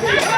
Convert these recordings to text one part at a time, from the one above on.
Yeah.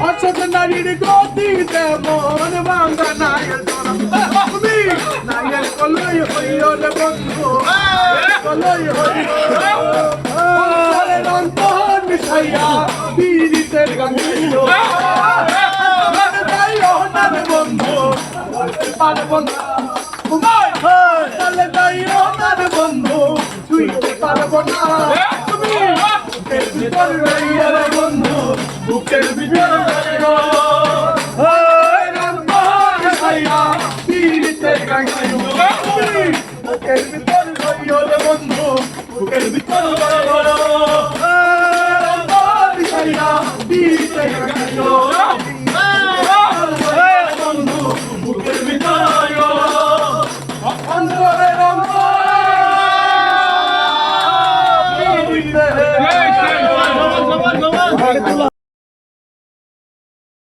অসৎ নারীর গতি তেমন বাঙ্গা নায়ের তুমি নায়ের কলই হইও রে বন্ধু কলই হইও অন্তর মিশাইয়া পীড়িতের গন্ধ বন্ধু পারব না তাহলে তাই ওনার বন্ধু পারব না তুমি Hayran bana hayran bir tek ben.